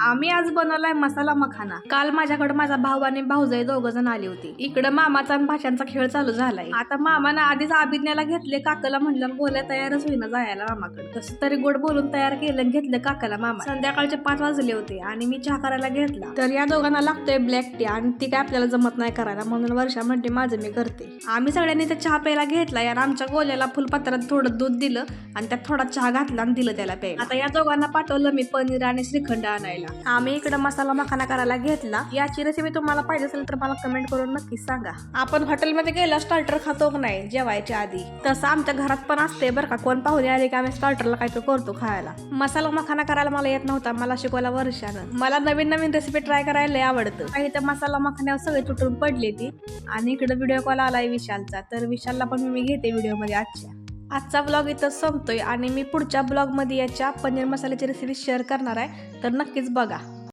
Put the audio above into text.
आम्ही आज बनवलाय मसाला मखाना. काल माझ्याकडे माझा भाऊ आणि भाऊजाई दोघ जण आली होती. इकडे मामाचा आणि भाषांचा खेळ चालू झालाय. आता मामानं आधीच अभिज्ञाला घेतले काकाला म्हणलं बोलाय तयारच होईना जायला मामाकडे. कसं तरी गोड बोलून तयार केलं आणि घेतलं काकाला मामा. संध्याकाळचे पाच वाजले होते आणि मी चहा करायला घेतला. तर या दोघांना लागतोय ब्लॅक टी आणि ती काय आपल्याला जमत नाही करायला म्हणून वर्षा म्हणते माझं मी करते. आम्ही सगळ्यांनी त्या चहा प्यायला घेतला. यार आमच्या गोल्याला फुलपात्रात थोडं दूध दिलं आणि त्यात थोडा चहा घातला आणि दिलं त्याला प्यायला. आता या दोघांना पाठवलं मी पनीर आणि श्रीखंड आणायला. आम्ही इकडे मसाला मखाना करायला घेतला. याची रेसिपी तुम्हाला पाहिजे असेल तर मला कमेंट करून नक्कीच सांगा. आपण हॉटेलमध्ये गेला स्टार्टर खातो की नाही? जेवायच्या आधी. तसं आमच्या घरात पण असते बरं का. कोण पाहुणे आले की आम्ही स्टार्टरला काहीतरी करतो खायला. मसाला मखाना करायला मला येत नव्हता. मला शिकवायला वर्षानं. मला नवीन नवीन रेसिपी ट्राय करायला आवडतं. काही तर मसाला मखान्यावर सगळे तुटून पडले ती आणि इकडे व्हिडिओ कॉल आलाय विशालचा. तर विशालला पण मी घेते व्हिडिओमध्ये आजच्या. आजचा ब्लॉग इथं संपतोय आणि मी पुढच्या ब्लॉगमध्ये याच्या पनीर मसाल्याची रेसिपी शेअर करणार आहे. तर नक्कीच बघा.